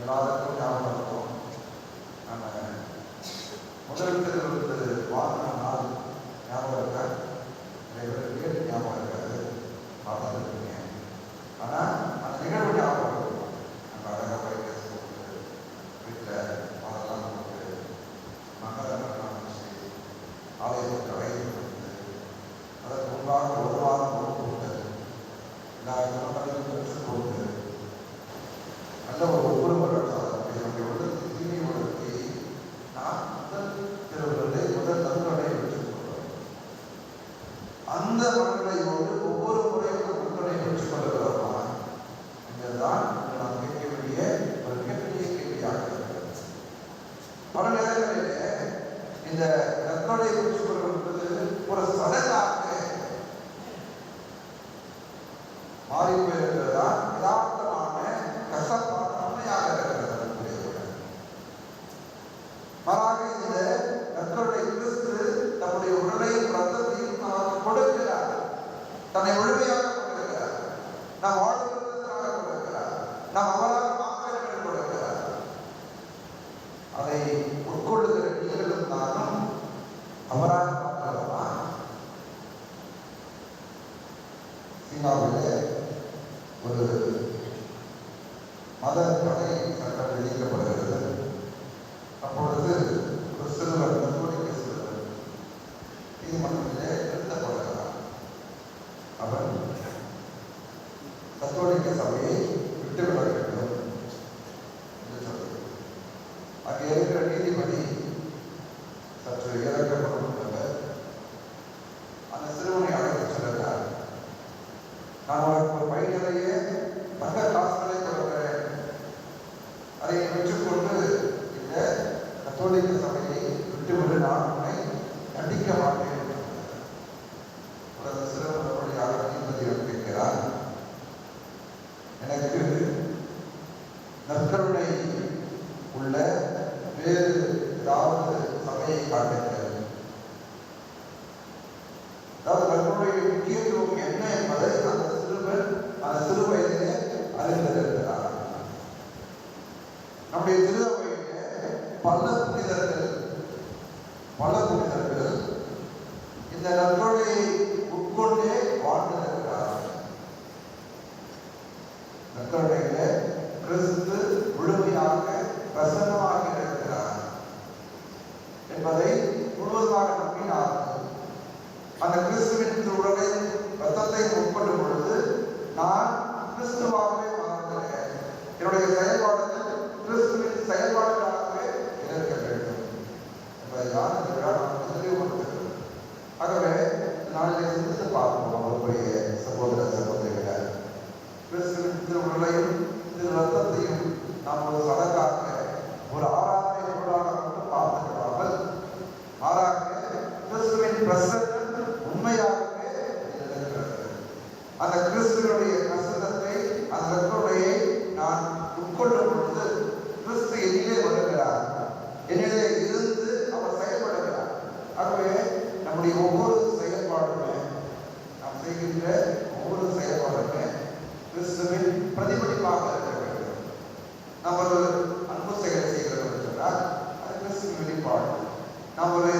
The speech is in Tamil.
எல்லாருக்கும் ஞாபகம் இருக்கும் நம்ம முதல் திருவிழத்து வாங்கின நாள் ஞாபகம் இருக்கா? ஒரு சடங்காக மாறி போயிருக்கிறதா? யதார்த்தமான தன்னை முழுமையாக கொண்டிருக்கிறார் நாம் வாழ்வதற்காக கொண்டிருக்கிறார் நாம் அவராக மாற்றங்கள் கொண்டிருக்கிறார் அதை உட்கொள்ளுகிற நீங்களும் நானும் அவராக மாற்றலாமா சீனாவிலே ஒரு மத தடை சட்டம் வெளியிடப்படுகிறது கத்தோலிக்க சபையை விட்டுவிட வேண்டும் என்று சொல்லி அங்கே இருக்கிற நீதிபதி சற்று இறக்கப்பட்டுள்ளவர் அந்த சிறுவனை அழைத்து சொல்லுகிறார் நான் உனக்கு ஒரு பையனையே காசுகளை கொடுக்கிறேன் அதை நீ பெற்றுக்கொண்டு இந்த கத்தோலிக்க சபை சபையை அதாவது நற்கருணையின் முக்கியத்துவம் என்ன என்பதை அந்த சிறுவன் அந்த சிறு வயதிலே அறிந்திருக்கிறார். நம்முடைய திருதம் கிறிஸ்துவாகவே மாறுகிறேன் என்னுடைய செயல்பாடுகள் கிறிஸ்துவின் செயல்பாடுகளாகவே இருக்க வேண்டும். என்பதை தான் இந்த விழா ஆகவே இந்த சிந்தித்து பார்ப்போம் அவருடைய சகோதர சகோதரிகளை. கிறிஸ்துவின் திருவுருளையும் திரு ரத்தத்தையும் நாம் ஒரு சடங்காக ஒரு ஆராதனை பொருளாக மட்டும் பார்த்து விடாமல் மாறாக கிறிஸ்துவின் பிரசன்னம் உண்மையாகவே இருக்கிறது அந்த கிறிஸ்துவின் நாம் ஒரு அன்பு செயலை செய்கிறோம் என்று சொன்னால் அது கிறிஸ்துவின் வெளிப்பாடு. நாம் ஒரு